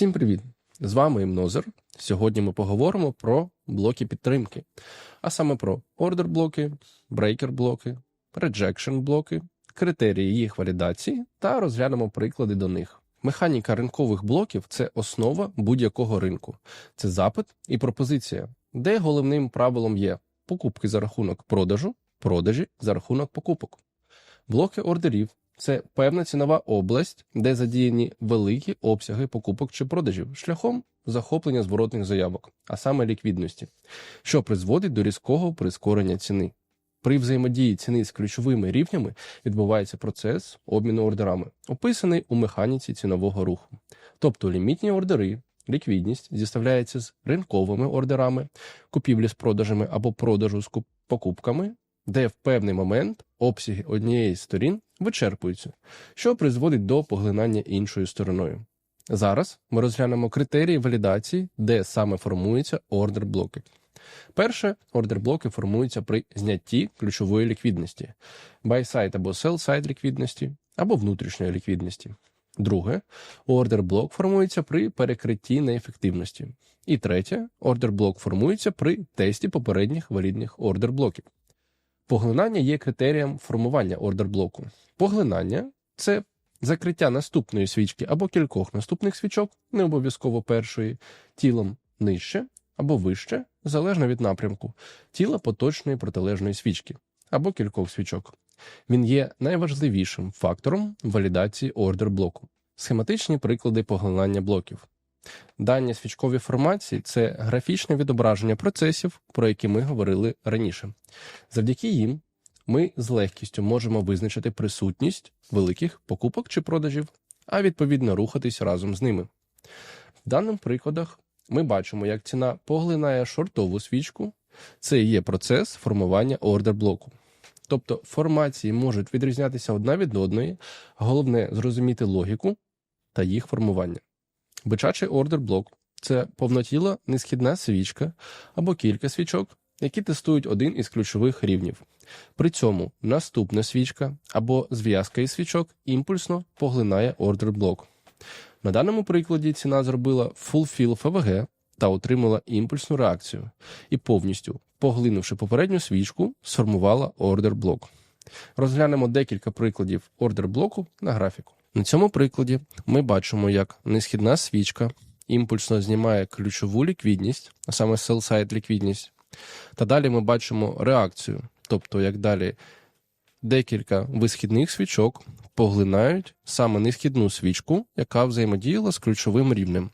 Всім привіт! З вами Імнозер. Сьогодні ми поговоримо про блоки підтримки, а саме про ордер блоки, брейкер блоки, rejection блоки, критерії їх валідації та розглянемо приклади до них. Механіка ринкових блоків це основа будь-якого ринку. Це запит і пропозиція, де головним правилом є покупки за рахунок продажу, продажі за рахунок покупок. Блоки ордерів це певна цінова область, де задіяні великі обсяги покупок чи продажів шляхом захоплення зворотних заявок, а саме ліквідності, що призводить до різкого прискорення ціни. При взаємодії ціни з ключовими рівнями відбувається процес обміну ордерами, описаний у механіці цінового руху. Тобто лімітні ордери, ліквідність зіставляється з ринковими ордерами, купівлі з продажами або продажу з покупками, де в певний момент обсяги однієї з сторін вичерпуються, що призводить до поглинання іншою стороною. Зараз ми розглянемо критерії валідації, де саме формуються ордер блоки. Перше, ордер блоки формуються при знятті ключової ліквідності, buy-side або sell-side ліквідності, або внутрішньої ліквідності. Друге, ордер блок формується при перекритті неефективності. І третє, ордер блок формується при тесті попередніх валідних ордер блоків. Поглинання є критерієм формування ордер блоку. Поглинання це закриття наступної свічки або кількох наступних свічок, не обов'язково першої, тілом нижче або вище, залежно від напрямку, тіла поточної протилежної свічки або кількох свічок. Він є найважливішим фактором валідації ордер блоку. Схематичні приклади поглинання блоків. Дані свічкові формації це графічне відображення процесів, про які ми говорили раніше. Завдяки їм ми з легкістю можемо визначити присутність великих покупок чи продажів, а відповідно рухатись разом з ними. В даних прикладах ми бачимо, як ціна поглинає шортову свічку. Це і є процес формування ордер блоку. Тобто формації можуть відрізнятися одна від одної, головне зрозуміти логіку та їх формування. Бичачий ордер блок це повнотіла несхідна свічка або кілька свічок, які тестують один із ключових рівнів. При цьому наступна свічка або зв'язка із свічок імпульсно поглинає ордер блок. На даному прикладі ціна зробила fulfill FVG та отримала імпульсну реакцію і повністю, поглинувши попередню свічку, сформувала ордер блок. Розглянемо декілька прикладів ордер блоку на графіку. На цьому прикладі ми бачимо, як несхідна свічка імпульсно знімає ключову ліквідність, а саме sell-side ліквідність. Та далі ми бачимо реакцію, тобто як далі декілька висхідних свічок поглинають саме несхідну свічку, яка взаємодіяла з ключовим рівнем.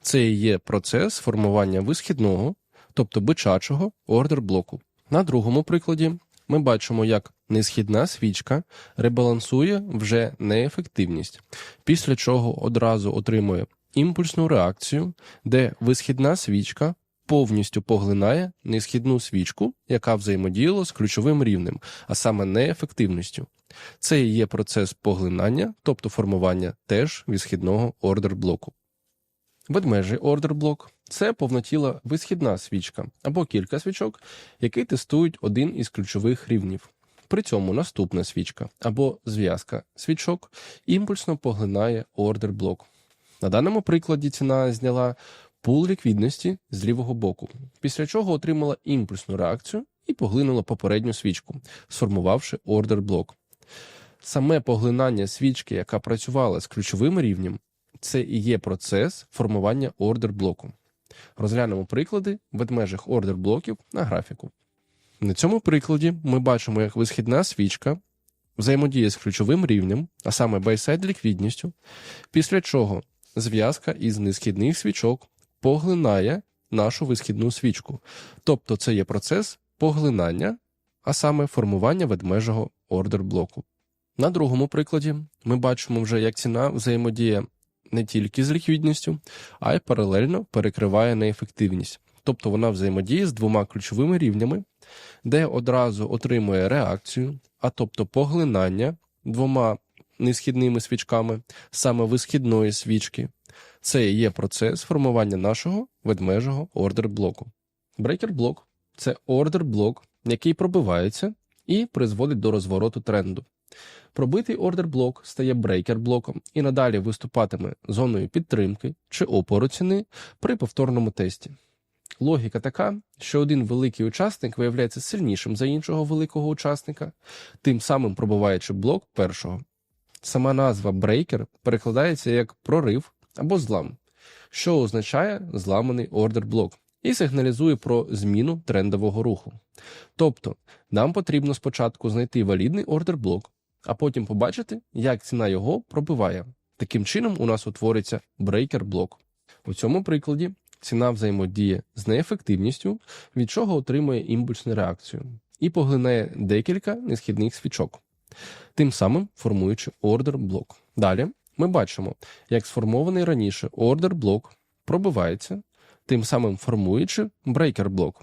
Це і є процес формування висхідного, тобто бичачого ордер блоку. На другому прикладі ми бачимо, як несхідна свічка ребалансує вже неефективність, після чого одразу отримує імпульсну реакцію, де висхідна свічка повністю поглинає несхідну свічку, яка взаємодіяла з ключовим рівнем, а саме неефективністю. Це і є процес поглинання, тобто формування теж відсхідного ордер блоку. Ведмежий ордер блок це повнотіла висхідна свічка або кілька свічок, які тестують один із ключових рівнів. При цьому наступна свічка або зв'язка свічок імпульсно поглинає ордер блок. На даному прикладі ціна зняла пул ліквідності з лівого боку, після чого отримала імпульсну реакцію і поглинула попередню свічку, сформувавши ордер блок. Саме поглинання свічки, яка працювала з ключовим рівнем, це і є процес формування ордер блоку. Розглянемо приклади ведмежих ордер блоків на графіку. На цьому прикладі ми бачимо, як висхідна свічка взаємодіє з ключовим рівнем, а саме байсайд ліквідністю, після чого зв'язка із несхідних свічок поглинає нашу висхідну свічку. Тобто це є процес поглинання, а саме формування ведмежого ордер блоку. На другому прикладі ми бачимо вже, як ціна взаємодіє не тільки з ліквідністю, а й паралельно перекриває неефективність. Тобто вона взаємодіє з двома ключовими рівнями, де одразу отримує реакцію, а тобто поглинання двома несхідними свічками, саме висхідної свічки. Це є процес формування нашого ведмежого ордер блоку. Брейкер блок це ордер блок, який пробивається і призводить до розвороту тренду. Пробитий ордер блок стає брейкер блоком і надалі виступатиме зоною підтримки чи опору ціни при повторному тесті. Логіка така, що один великий учасник виявляється сильнішим за іншого великого учасника, тим самим пробиваючи блок першого. Сама назва брейкер перекладається як прорив або злам, що означає зламаний ордер блок, і сигналізує про зміну трендового руху. Тобто, нам потрібно спочатку знайти валідний ордер блок, а потім побачити, як ціна його пробиває. Таким чином, у нас утвориться брейкер блок. У цьому прикладі ціна взаємодіє з неефективністю, від чого отримує імпульсну реакцію, і поглинає декілька несхідних свічок, тим самим формуючи ордер блок. Далі ми бачимо, як сформований раніше ордер блок пробивається, тим самим формуючи брейкер блок.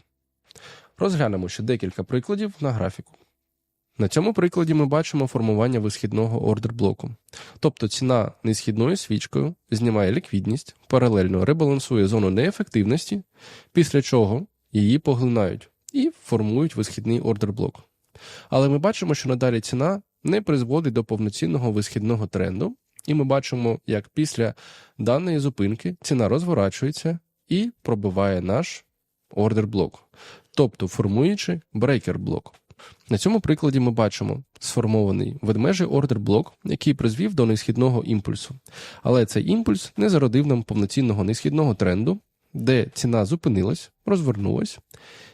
Розглянемо ще декілька прикладів на графіку. На цьому прикладі ми бачимо формування висхідного ордер блоку. Тобто ціна несхідною свічкою знімає ліквідність, паралельно ребалансує зону неефективності, після чого її поглинають і формують висхідний ордер блок. Але ми бачимо, що надалі ціна не призводить до повноцінного висхідного тренду, і ми бачимо, як після даної зупинки ціна розворачується і пробиває наш ордер блок, тобто формуючи брейкер блок. На цьому прикладі ми бачимо сформований ведмежий ордер блок, який призвів до несхідного імпульсу. Але цей імпульс не зародив нам повноцінного несхідного тренду, де ціна зупинилась, розвернулась,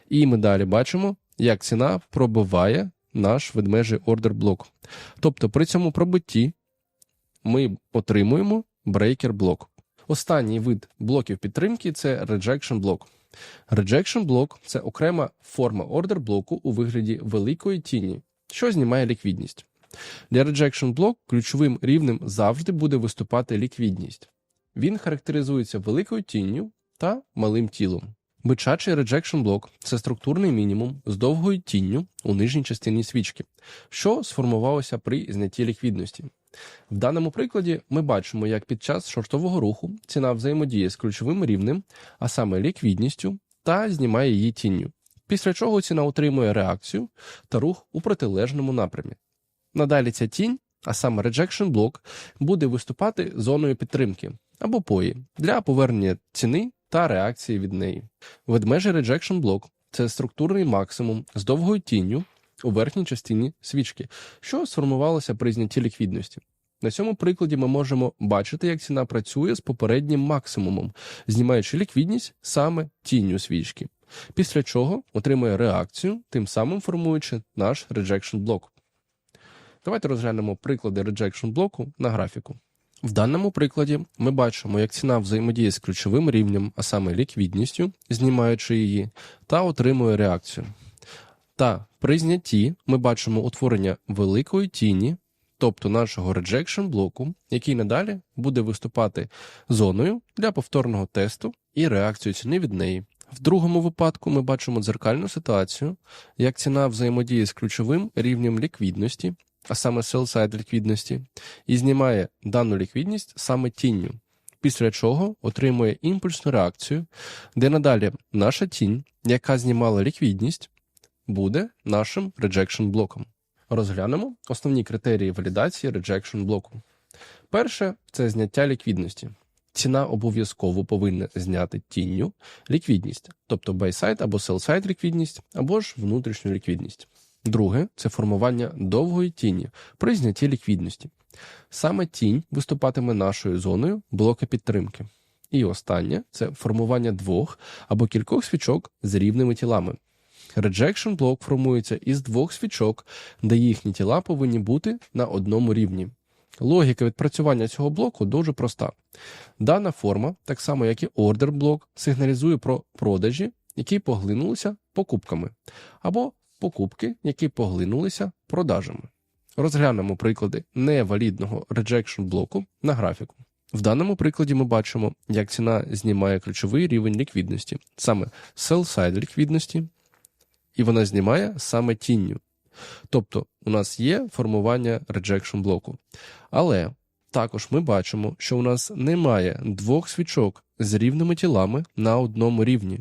і ми далі бачимо, як ціна пробиває наш ведмежий ордер блок. Тобто при цьому пробитті ми отримуємо брейкер блок. Останній вид блоків підтримки це rejection блок. Rejection блок це окрема форма ордер блоку у вигляді великої тіні, що знімає ліквідність. Для rejection блок ключовим рівнем завжди буде виступати ліквідність. Він характеризується великою тінню та малим тілом. Бичачий rejection блок це структурний мінімум з довгою тінню у нижній частині свічки, що сформувалося при знятті ліквідності. В даному прикладі ми бачимо, як під час шортового руху ціна взаємодіє з ключовим рівнем, а саме ліквідністю, та знімає її тінню, після чого ціна отримує реакцію та рух у протилежному напрямі. Надалі ця тінь, а саме rejection блок, буде виступати зоною підтримки або пої для повернення ціни та реакції від неї. Ведмежий rejection блок це структурний максимум з довгою тінню у верхній частині свічки, що сформувалося при знятті ліквідності. На цьому прикладі ми можемо бачити, як ціна працює з попереднім максимумом, знімаючи ліквідність саме тінню свічки, після чого отримує реакцію, тим самим формуючи наш rejection блок. Давайте розглянемо приклади rejection блоку на графіку. В даному прикладі ми бачимо, як ціна взаємодіє з ключовим рівнем, а саме ліквідністю, знімаючи її, та отримує реакцію. Та при знятті ми бачимо утворення великої тіні, тобто нашого rejection блоку, який надалі буде виступати зоною для повторного тесту і реакцію ціни від неї. В другому випадку ми бачимо дзеркальну ситуацію, як ціна взаємодіє з ключовим рівнем ліквідності, а саме sell-side ліквідності, і знімає дану ліквідність саме тінню, після чого отримує імпульсну реакцію, де надалі наша тінь, яка знімала ліквідність, буде нашим rejection блоком. Розглянемо основні критерії валідації rejection блоку. Перше це зняття ліквідності. Ціна обов'язково повинна зняти тінню ліквідність, тобто buy-side або sell-side ліквідність, або ж внутрішню ліквідність. Друге це формування довгої тіні при знятті ліквідності. Саме тінь виступатиме нашою зоною блока підтримки. І останнє це формування двох або кількох свічок з рівними тілами. Rejection блок формується із двох свічок, де їхні тіла повинні бути на одному рівні. Логіка відпрацювання цього блоку дуже проста. Дана форма, так само як і ордер блок, сигналізує про продажі, які поглинулися покупками, або покупки, які поглинулися продажами. Розглянемо приклади невалідного rejection блоку на графіку. В даному прикладі ми бачимо, як ціна знімає ключовий рівень ліквідності, саме sell-side ліквідності, і вона знімає саме тінню. Тобто у нас є формування rejection блоку. Але також ми бачимо, що у нас немає двох свічок з рівними тілами на одному рівні.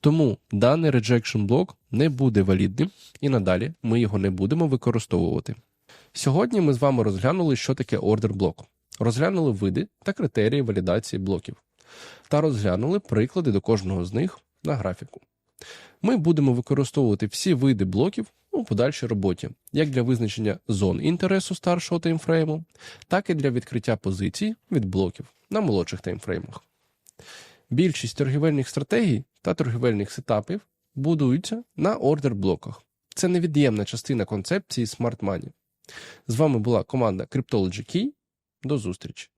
Тому даний rejection блок не буде валідним і надалі ми його не будемо використовувати. Сьогодні ми з вами розглянули, що таке ордер блок, розглянули види та критерії валідації блоків та розглянули приклади до кожного з них на графіку. Ми будемо використовувати всі види блоків у подальшій роботі, як для визначення зон інтересу старшого таймфрейму, так і для відкриття позицій від блоків на молодших таймфреймах. Більшість торгівельних стратегій та торгівельних сетапів будуються на ордер блоках. Це невід'ємна частина концепції Smart Money. З вами була команда Cryptology Key. До зустрічі!